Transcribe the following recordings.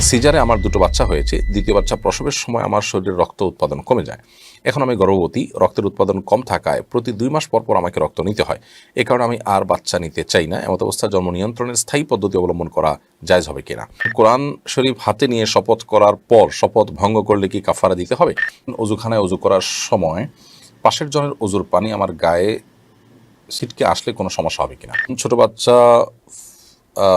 সিজারে আমার দুটো বাচ্চা হয়েছে। দ্বিতীয় বাচ্চা প্রসবের সময় আমার শরীরে রক্ত উৎপাদন কমে যায়। এখন আমি গর্ভবতী, রক্তের উৎপাদন কম থাকায় প্রতি দুই মাস পর পর আমাকে রক্ত নিতে হয়। এ কারণে আমি আর বাচ্চা নিতে চাই না। এমত অবস্থায় জন্ম নিয়ন্ত্রণের স্থায়ী পদ্ধতি অবলম্বন করা জায়জ হবে কিনা? কোরআন শরীফ হাতে নিয়ে শপথ করার পর শপথ ভঙ্গ করলে কি কাফারা দিতে হবে? অজুখানায় অজু করার সময় পাশের জনের অজুর পানি আমার গায়ে সিটকে আসলে কোনো সমস্যা হবে কিনা? ছোট বাচ্চা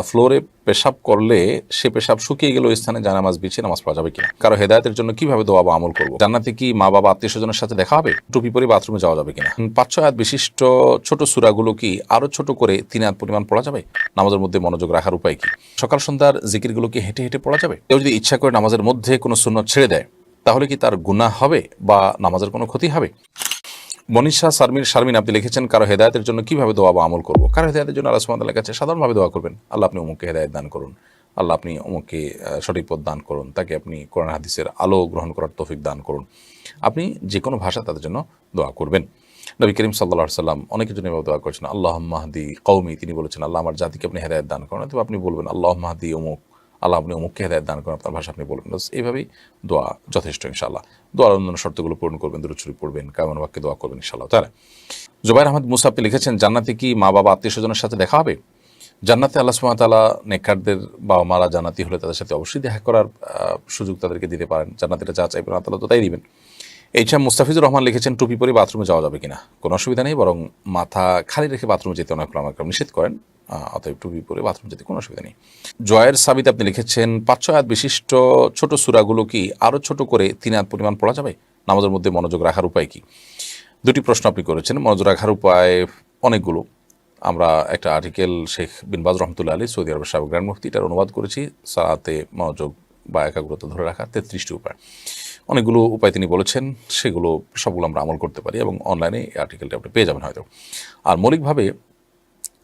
ফ্লোরে পেশাব করলে সে পেশাব শুকিয়ে গেলে ওই স্থানে জানামাজ বিছিয়ে নামাজ পড়া যাবে কিনা? কারও হেদায়তের জন্য কীভাবে দোয়া বা আমল করব? জান্নাতে কি মা, বাবা, আত্মীয় স্বজনের সাথে দেখা হবে? টুপি পরে বাথরুমে যাওয়া যাবে কিনা? পাঁচ ছয় হাত বিশিষ্ট ছোট সুরাগুলো কি আরও ছোট করে তিন হাত পরিমাণ পড়া যাবে? নামাজের মধ্যে মনোযোগ রাখার উপায় কি? সকাল সন্ধ্যার জিকিরগুলো কি হেঁটে হেঁটে পড়া যাবে? কেউ যদি ইচ্ছা করে নামাজের মধ্যে কোনো সুন্নত ছেড়ে দেয়, তাহলে কি তার গুনাহ হবে বা নামাজের কোনো ক্ষতি হবে? মনীষা শারমিন শারমিন, আপনি লিখেছেন কারও হেদায়তের জন্য কীভাবে দোয়া বা আমল করব? কারও হেদায়তের জন্য আল্লাহ তাআলার কাছে সাধারণভাবে দোয়া করবেন। আল্লাহ আপনি অমুককে হেদায়ত দান করুন। আল্লাহ আপনি অমুককে সঠিক পথ দান করুন। তাকে আপনি কোরআন হাদিসের আলো গ্রহণ করার তৌফিক দান করুন। আপনি যে কোনো ভাষা তাদের জন্য দোয়া করবেন। নবী করিম সাল্লাহ সাল্লাম অনেকের জন্য এভাবে দোয়া করছেন। আল্লাহ মাহদি কৌমি তিনি বলেছেন, আল্লাহ আমার জাতিকে আপনি হেদায়ত দান করুন। অথবা আপনি বলবেন আল্লাহ মাহদি অমুক আল্লাহ আপনি অমুককে হেদায়ত দান করেন, আপনার ভাষা আপনি বলবেন এইভাবেই দোয়া যথেষ্ট ইনশাল্লাহ দোয়ার অন্যান্য শর্তগুলো পূরণ করবেন দুরুচুরি পড়বেন কামন বাক্যে দোয়া করবেন ইনশাল্লাহ তারা জুবাইর আহমদ মুসাফি লিখেছেন, জান্নাতে কি মা বাবা আত্মীয় স্বজনের সাথে দেখা হবে? জান্নাতে আল্লাহ সুমাতালা নেকারদের বাবা মারা জান্নাতি হলে তাদের সাথে অবশ্যই দেখা করার সুযোগ তাদেরকে দিতে পারেন। জান্নাতিরা যা চাইবেন আল্লাহ তো তাই দিবেন। এইচা মুস্তাফিজুর রহমান লিখেছেন, টুপি পরে বাথরুমে যাওয়া যাবে কিনা? কোনো অসুবিধা নেই, বরং মাথা খালি রেখে বাথরুমে যেতে অনেক আমার নিষেধ করেন। অতএব টুপি পরে বাথরুম যেতে কোনো অসুবিধা নেই। জয়ের সাবিত আপনি লিখেছেন, পাঁচ ছয় বিশিষ্ট ছোট সুরাগুলো কি আরও ছোট করে তিন হাত পরিমাণ পড়া যাবে? নামাজের মধ্যে মনোযোগ রাখার উপায় কি? দুটি প্রশ্ন আপনি করেছেন, মনোযোগ রাখার উপায় অনেকগুলো। আমরা একটা আর্টিকেল শেখ বিনবাজ রহমতুল্লাহ আলী, সৌদি আরবের সাবেক গ্র্যান্ড মুফতি, এটার অনুবাদ করেছি। সারাতে মনোযোগ বা একাগ্রতা ধরে রাখার তেত্রিশটি উপায়। অনেকগুলো উপায় তিনি বলেছেন, সেগুলো সবগুলো আমরা আমল করতে পারি এবং অনলাইনে এই আর্টিকেলটা আপনি পেয়ে যাবেন হয়তো। আর মৌলিকভাবে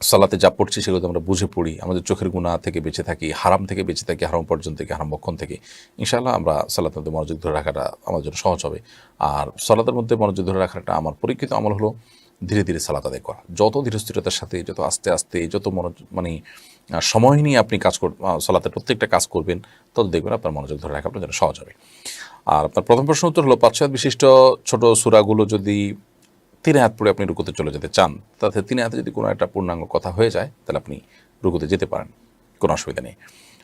সালাতে যা পড়ছি সেগুলো আমরা বুঝে পড়ি, আমাদের চোখের গুণা থেকে বেঁচে থাকি, হারাম থেকে বেঁচে থাকি, হারাম পর্যন্ত থেকে, হারাম বক্ষণ থেকে, ইনশাআল্লাহ আমরা সালাতের মধ্যে মনোযোগ ধরে রাখাটা আমার জন্য সহজ হবে। আর সালাতের মধ্যে মনোযোগ ধরে রাখাটা আমার পরীক্ষিত আমল হলো ধীরে ধীরে সালাত আদায় করা। যত ধীরস্থিরতার সাথে, যত আস্তে আস্তে, যত মনোযোগ মানে সময় নিয়ে আপনি কাজ কর সালাতের প্রত্যেকটা কাজ করবেন, তত দেখবেন আপনার মনোযোগ ধরে রাখা আপনার জন্য সহজ হবে। আর আপনার প্রথম প্রশ্ন উত্তর হলো পাঁচ বিশিষ্ট ছোট সুরাগুলো যদি তিন হাত পড়ে আপনি রুকুতে চলে যেতে চান, তাতে তিন হাতে যদি কোনো একটা পূর্ণাঙ্গ কথা হয়ে যায়, তাহলে আপনি রুকুতে যেতে পারেন, কোনো অসুবিধা নেই।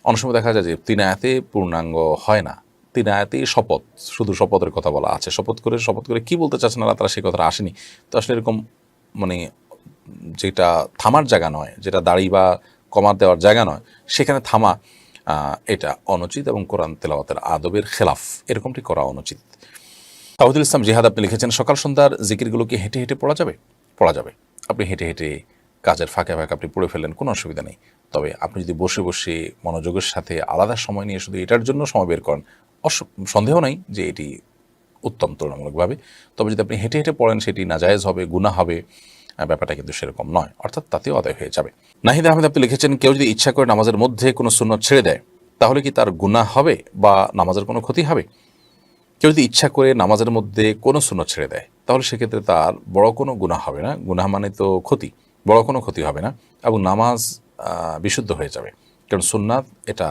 অনেক সময় দেখা যায় যে তিন আয়াতে পূর্ণাঙ্গ হয় না তিন আয়াতেই শপথ। শুধু শপথের কথা বলা আছে। শপথ করে শপথ করে কি বলতে চাচ্ছেন আল্লাহ তারা সেই কথাটা আসেনি। তো আসলে এরকম মানে যেটা থামার জায়গা নয়, যেটা দাড়ি বা কমার দেওয়ার জায়গা নয়, সেখানে থামা এটা অনুচিত এবং কোরআন তেলাওয়াতের আদবের খেলাফ। এরকমটি করা অনুচিত। তাহিদুল ইসলাম জিহাদ আপনি লিখেছেন, সকাল সন্ধ্যার জিকিরগুলো কি হেঁটে হেঁটে পড়া যাবে? পড়া যাবে। আপনি হেঁটে হেঁটে কাজের ফাঁকে ফাঁকে আপনি পড়ে ফেললেন, কোনো অসুবিধা নেই। তবে আপনি যদি বসে বসে মনোযোগের সাথে আলাদা সময় নিয়ে শুধু এটার জন্য সময় বের করেন সন্দেহ নাই যে এটি উত্তম তুলনামূলকভাবে। তবে যদি আপনি হেঁটে হেঁটে পড়েন, সেটি নাজায়েজ হবে গুণা হবে ব্যাপারটা কিন্তু সেরকম নয়। অর্থাৎ তাতেও আদায় হয়ে যাবে। নাহিদ আহমেদ, আপনি লিখেছেন, কেউ যদি ইচ্ছা করে নামাজের মধ্যে কোনো সুন্নত ছেড়ে দেয়, তাহলে কি তার গুনাহ হবে বা নামাজের কোনো ক্ষতি হবে? কেউ যদি ইচ্ছা করে নামাজের মধ্যে কোনো সুন্নত ছেড়ে দেয়, তাহলে সেক্ষেত্রে তার বড় কোনো গুনাহ হবে না। গুনাহ মানে তো ক্ষতি, বড় কোনো ক্ষতি হবে না এবং নামাজ বিশুদ্ধ হয়ে যাবে। কারণ সুন্নাত এটা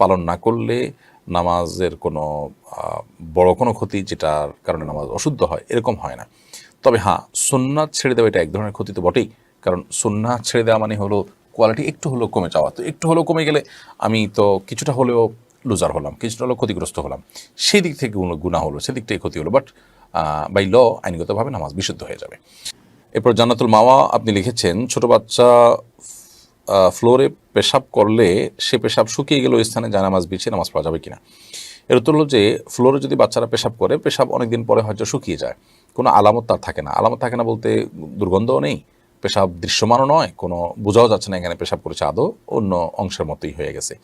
পালন না করলে নামাজের কোনো বড় কোনো ক্ষতি যেটার কারণে নামাজ অশুদ্ধ হয়, এরকম হয় না। তবে হ্যাঁ সুন্নাত ছেড়ে দেওয়া এটা এক ধরনের ক্ষতি তো বটেই। কারণ সুন্নাত ছেড়ে দেওয়া মানে হলো কোয়ালিটি একটু হলেও কমে যাওয়া। তো একটু হলেও কমে গেলে আমি তো কিছুটা হলেও লুজার হলাম, কিছুটা হলেও ক্ষতিগ্রস্ত হলাম। সেই দিক থেকে গুণ- হলো সেদিকটাই ক্ষতি হলো। বাট বাই ল আইনগতভাবে নামাজ বিশুদ্ধ হয়ে যাবে। এরপর জান্নাতুল মাওয়া আপনি লিখেছেন, ছোট বাচ্চা ফ্লোরে পেশাব করলে সে পেশাব শুকিয়ে গেলে ওই স্থানে জানামাজ বিছিয়ে নামাজ পড়া যাবে কিনা। এর উত্তর হলো যে, ফ্লোরে যদি বাচ্চারা পেশাব করে, পেশাব অনেকদিন পরে হয়তো শুকিয়ে যায়। কোনো আলামত তার থাকে না। আলামত থাকে না বলতে দুর্গন্ধও নেই, পেশাব দৃশ্যমানও নয়, কোনো বোঝাও যাচ্ছে না এখানে পেশাব করেছে আদৌ, অন্য অংশের মতোই হয়ে গেছে।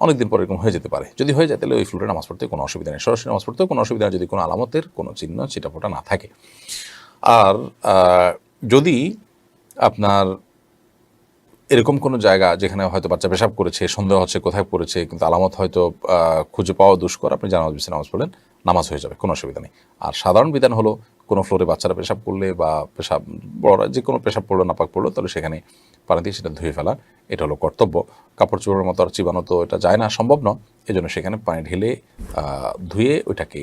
অনেকদিন পরে এরকম হয়ে যেতে পারে। যদি হয়ে যায় তাহলে ওই ফ্লোরে নামাজ পড়তে কোনো অসুবিধা নেই। সরাসরি নামাজ পড়তেও কোনো অসুবিধা যদি কোনো আলামতের কোনো চিহ্ন চিটাফোটা না থাকে। আর যদি আপনার এরকম কোনো জায়গা যেখানে হয়তো বাচ্চা পেশাব করেছে, সন্দেহ হচ্ছে কোথায় পড়েছে, কিন্তু আলামত হয়তো খুঁজে পাওয়া দুষ্কর, আপনি জানাজ বিছে নামাজ পড়লেন, নামাজ হয়ে যাবে, কোনো অসুবিধা নেই। আর সাধারণ বিধান হলো, কোনো ফ্লোরে বাচ্চারা পেশাব করলে বা পেশাব, বড়রা যে কোনো পেশাব পড়ল, নাপাক পড়ল, তাহলে সেখানে পানি দিয়ে সেটা ধুয়ে ফেলা, এটা হলো কর্তব্য। কাপড় চোপড়ের মতো আর চিবানো তো এটা যায় না, সম্ভব নয়। এই জন্য সেখানে পানি ঢেলে ধুয়ে ওইটাকে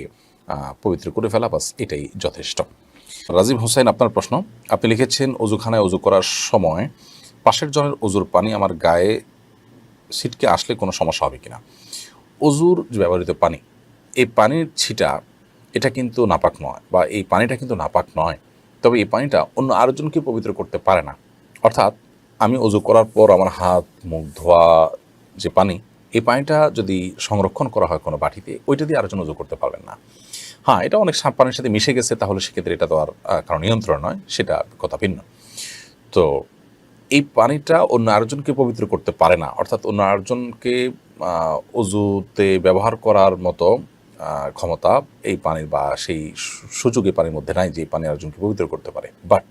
পবিত্র করে ফেলা, বাস এটাই যথেষ্ট। রাজীব হোসেন, আপনার প্রশ্ন? আপনি লিখেছেন, অজুখানায় অজু করার সময় পাশের জনের অজুর পানি আমার গায়ে ছিটকে আসলে কোনো সমস্যা হবে কিনা। অজুর যে ব্যবহৃত পানি, এই পানির ছিটা, এটা কিন্তু নাপাক নয় বা এই পানিটা কিন্তু নাপাক নয়। তবে এই পানিটা অন্য আরেকজনকে পবিত্র করতে পারে না। অর্থাৎ আমি অজু করার পর আমার হাত, মুখ, ধোয়া যে পানি, এই পানিটা যদি সংরক্ষণ করা হয় কোনো বাটিতে, ওইটা দিয়ে আরেকজন অজু করতে পারবেন না। হ্যাঁ এটা অনেক পানির সাথে মিশে গেছে, তাহলে সেক্ষেত্রে এটা তো আর কারণ নিয়ন্ত্রণ নয়, সেটা কথা ভিন্ন। তো এই পানিটা অন্য আরেকজনকে পবিত্র করতে পারে না। অর্থাৎ অন্য আরেকজনকে অজুতে ব্যবহার করার মতো ক্ষমতা এই পানির বা সেই সুযোগ এই পানির মধ্যে নাই যে পানি আরেকজনকে পবিত্র করতে পারে। বাট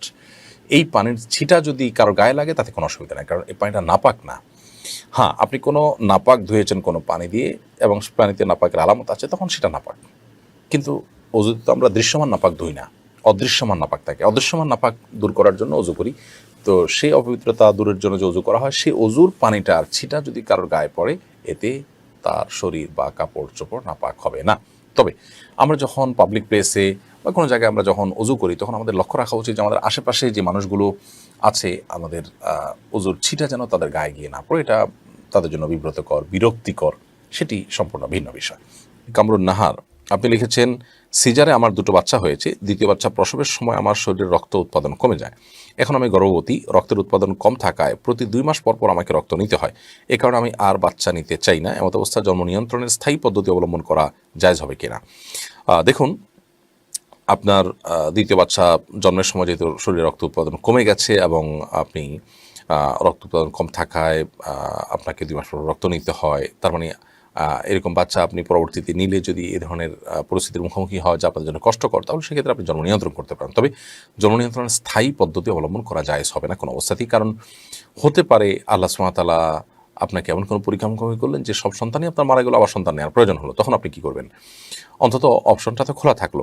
এই পানির ছিটা যদি কারও গায়ে লাগে, তাতে কোনো অসুবিধা নেই। কারণ এই পানিটা নাপাক না। হ্যাঁ আপনি কোনো নাপাক ধুয়েছেন কোনো পানি দিয়ে এবং পানিতে নাপাকের আলামত আছে, তখন সেটা নাপাক। কিন্তু অজুতে তো আমরা দৃশ্যমান নাপাক ধুই না। অদৃশ্যমান নাপাক থাকে। অদৃশ্যমান নাপাক দূর করার জন্য অজু করি। তো সেই অপবিত্রতা দূরের জন্য যে অজু করা হয়, সেই অজুর পানিটার ছিটা যদি কারোর গায়ে পড়ে, এতে তার শরীর বা কাপড় চোপড় নাপাক হবে না। তবে আমরা যখন পাবলিক প্লেসে বা কোনো জায়গায় আমরা যখন অজু করি, তখন আমাদের লক্ষ্য রাখা উচিত যে আমাদের আশেপাশে যে মানুষগুলো আছে, আমাদের অজুর ছিটা যেন তাদের গায়ে গিয়ে না পড়ে, এটা তাদের জন্য বিব্রতকর, বিরক্তিকর, সেটি সম্পূর্ণ ভিন্ন বিষয়। কামরুন নাহার আপনি লিখেছেন, সিজারে আমার দুটো বাচ্চা হয়েছে। দ্বিতীয় বাচ্চা প্রসবের সময় আমার শরীরে রক্ত উৎপাদন কমে যায়। এখন আমি গর্ভবতী। রক্তের উৎপাদন কম থাকায় প্রতি দুই মাস পর পর আমাকে রক্ত নিতে হয়। এ কারণে আমি আর বাচ্চা নিতে চাই না। এমত অবস্থা জন্ম নিয়ন্ত্রণের স্থায়ী পদ্ধতি অবলম্বন করা জায়জ হবে কিনা? দেখুন, আপনার দ্বিতীয় বাচ্চা জন্মের সময় যেহেতু শরীরে রক্ত উৎপাদন কমে গেছে এবং আপনি রক্ত উৎপাদন কম থাকায় আপনাকে দুই মাস পর রক্ত নিতে হয়, তার মানে এরকম বাচ্চা আপনি পরবর্তীতে নিলে যদি এ ধরনের পরিস্থিতির মুখোমুখি হয় যা আপনার জন্য কষ্টকর, তাহলে সেক্ষেত্রে আপনি জন্ম নিয়ন্ত্রণ করতে পারেন। তবে জন্ম নিয়ন্ত্রণের স্থায়ী পদ্ধতি অবলম্বন করা যায়, হবে না কোনো অবস্থাতেই। কারণ হতে পারে আল্লাহ সুমাতালা আপনাকে এমন কোনো পরীক্ষা মুখোমুখি করলেন যে সব সন্তানই আপনার মারা গেলো, আবার সন্তান নেওয়ার প্রয়োজন হলো। তখন আপনি কি করবেন? অন্তত অপশনটা তো খোলা থাকল।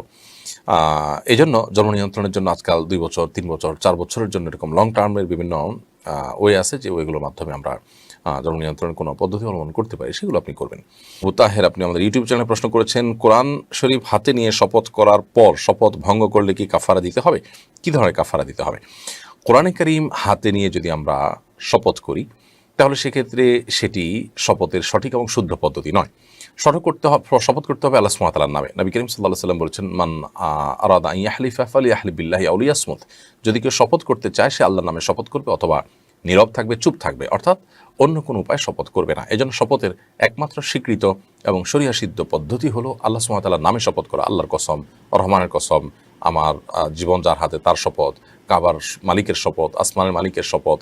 এই জন্য জন্ম নিয়ন্ত্রণের জন্য আজকাল দুই বছর, তিন বছর, চার বছরের জন্য এরকম লং টার্মের বিভিন্ন ওয়ে আছে যে ওইগুলোর মাধ্যমে আমরা জন্ম নিয়ন্ত্রণের কোনো পদ্ধতি অবলম্বন করতে পারি, সেগুলো আপনি করবেন। মুতাহের আপনি আমাদের ইউটিউব চ্যানেলে প্রশ্ন করেছেন, কোরআন শরীফ হাতে নিয়ে শপথ করার পর শপথ ভঙ্গ করলে কি কাফারা দিতে হবে? কি ধরনের কাফারা দিতে হবে? কোরআনে করিম হাতে নিয়ে যদি আমরা শপথ করি, তাহলে সেক্ষেত্রে সেটি শপথের সঠিক এবং শুদ্ধ পদ্ধতি নয়। শপথ করতে হবে শপথ করতে হবে আল্লাহ সুমাতালার নামে। নবী করিম সাল্লাহ সাল্লাম বলেছেন, মান আরাদা ইয়াহলিফ আফালি আহলি বিল্লাহি আউলিয়াসমুত যদি কেউ শপথ করতে চায়, সে আল্লাহর নামে শপথ করবে অথবা নীরব থাকবে, চুপ থাকবে। অর্থাৎ অন্য কোনো উপায় শপথ করবে না। এজন্য শপথের একমাত্র স্বীকৃত এবং শরিয়া সিদ্ধ পদ্ধতি হলো আল্লাহ সুমাতালার নামে শপথ করা, আল্লাহর কসম, রহমানের কসম, আমার জীবন যার হাতে তার শপথ, কাবার মালিকের শপথ, আসমানের মালিকের শপথ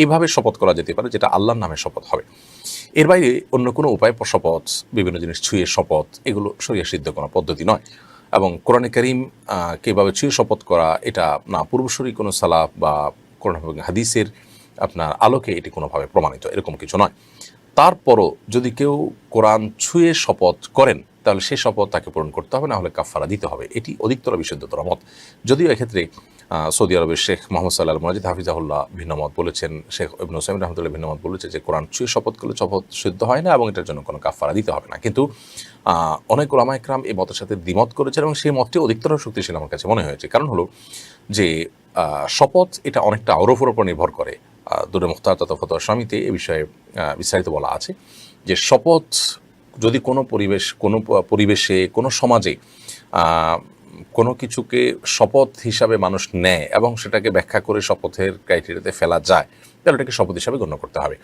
এইভাবে শপথ করা যেতে পারে যেটা আল্লাহর নামে শপথ হবে। এর বাইরে অন্য কোনো উপায় শপথ, বিভিন্ন জিনিস ছুঁয়ে শপথ, এগুলো সরিয়া সিদ্ধ কোনো পদ্ধতি নয়। এবং কোরআনে করিম কীভাবে ছুঁয়ে শপথ করা, এটা না পূর্বসরী কোনো সালাফ বা কোরআন হাদিসের আপনার আলোকে এটি কোনোভাবে প্রমাণিত, এরকম কিছু নয়। তারপরও যদি কেউ কোরআন ছুঁয়ে শপথ করেন, তাহলে সেই শপথ তাকে পূরণ করতে হবে না হলে কাফারা দিতে হবে। এটি অধিকতর বিশুদ্ধতর মত। যদিও এক্ষেত্রে সৌদি আরবের শেখ মোহাম্মদ সাল্লাহ মজিদ হাফিজাহুল্লাহ ভিন্নমত বলেছেন, শেখ ইবনু সাইম রহমতুল্লাহ ভিন্নমত বলেছে যে, কোরআন ছুঁয়ে শপথ করলে শপথ সিদ্ধ হয় না এবং এটার জন্য কোনো কাফারা দিতে হবে না। কিন্তু অনেক ওলামা একরাম এই মতের সাথে দ্বিমত করেছেন এবং সেই মতটি অধিকতর শক্তিশালী আমার কাছে মনে হয়েছে। কারণ হলো যে শপথ এটা অনেকটা আরফের উপর নির্ভর করে। দূরে মুখতার তথা ফতোয়া স্বামীতে এ বিষয়ে বিস্তারিত বলা আছে যে শপথ যদি কোনো পরিবেশ, কোনো পরিবেশে, কোনো সমাজে কোনো কিছুকে শপথ হিসাবে মানুষ নেয় এবং সেটাকে ব্যাখ্যা করে শপথের ক্রাইটেরিয়াতে ফেলা যায়, তাহলে এটাকে শপথ হিসাবে গণ্য করতে হবে।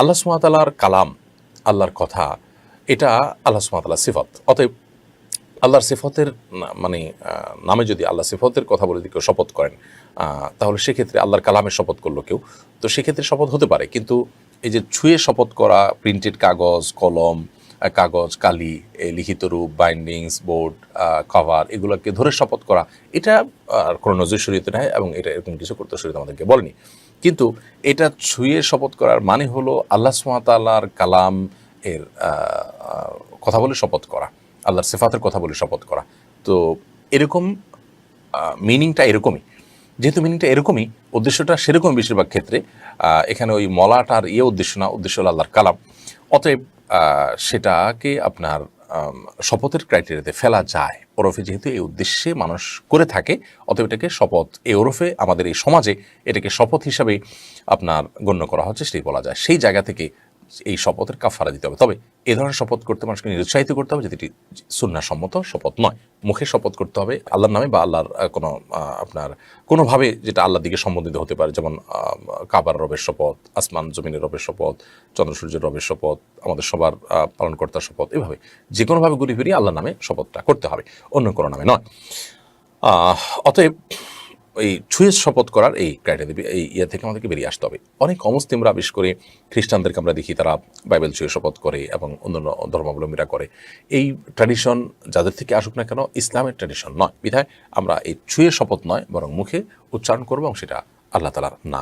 আল্লাহ সুমাতালার কালাম, আল্লাহর কথা, এটা আল্লাহ সুমাতালার সিফত। অতএব আল্লাহর সিফতের মানে নামে যদি আল্লাহ সিফতের কথা বলে যদি কেউ শপথ করেন তাহলে সেক্ষেত্রে আল্লাহর কালামের শপথ করল কেউ। তো সেক্ষেত্রে শপথ হতে পারে, কিন্তু এই যে ছুঁয়ে শপথ করা প্রিন্টেড কাগজ, কলম কাগজ, কালি লিখিত রূপ বাইন্ডিংস বোর্ড কভার এগুলোকে ধরে শপথ করা, এটা, আর কোনো নজর শরীয়তে নেয় এবং এটা এরকম কিছু করতে শরীয়ত আমাদেরকে বলেনি। কিন্তু এটা ছুঁয়ে শপথ করার মানে হলো আল্লাহ সুমাতাল্লাহর কালাম এর কথা বলে শপথ করা। আল্লাহর সিফাতের কথা বলে শপথ করা। তো এরকম মিনিংটা এরকমই। যেহেতু মিনিংটা এরকমই, উদ্দেশ্যটা সেরকম বেশিরভাগ ক্ষেত্রে এখানে ওই মলাটার ইয়ে উদ্দেশ্য না, উদ্দেশ্য হল আল্লাহর কালাম। অতএব সেটাকে আপনার শপথের ক্রাইটেরিয়াতে ফেলা যায়। ওরফে যেহেতু এই উদ্দেশ্যে মানুষ করে থাকে, অতএব এটাকে শপথ, এই ওরফে আমাদের এই সমাজে এটাকে শপথ হিসাবে আপনার গণ্য করা হচ্ছে, সেটাই বলা যায়। সেই জায়গা থেকে এই শপথের কাফারা দিতে হবে। তবে এ ধরনের শপথ করতে মানুষকে নিরুৎসাহিত করতে হবে, যেটি সুন্নাসম্মত শপথ নয়। মুখে শপথ করতে হবে আল্লাহর নামে বা আল্লাহর কোনো আপনার কোনোভাবে যেটা আল্লাহর দিকে সম্বন্ধিত হতে পারে, যেমন কাবার রবের শপথ, আসমান জমিনের রবের শপথ, চন্দ্র সূর্যের রবের শপথ, আমাদের সবার পালনকর্তার শপথ, এভাবে যে কোনোভাবে ঘুরি ফিরিয়ে আল্লাহর নামে শপথটা করতে হবে। অন্য কোনো নামে নয়। অতএব এই ছুঁয়ে শপথ করার এই ক্রাইটেরিয়া এই ইয়ে থেকে আমাদেরকে বেরিয়ে আসতে হবে। অনেক অমুসলিমরা বিশেষ করে খ্রিস্টানদেরকে আমরা দেখি, তারা বাইবেল ছুঁয়ে শপথ করে এবং অন্যান্য ধর্মাবলম্বীরা করে। এই ট্র্যাডিশন যাদের থেকে আসুক না কেন, ইসলামের ট্র্যাডিশন নয়। বিধায় আমরা এই ছুঁয়ে শপথ নয়, বরং মুখে উচ্চারণ করব এবং সেটা আল্লাহ তালার নামে।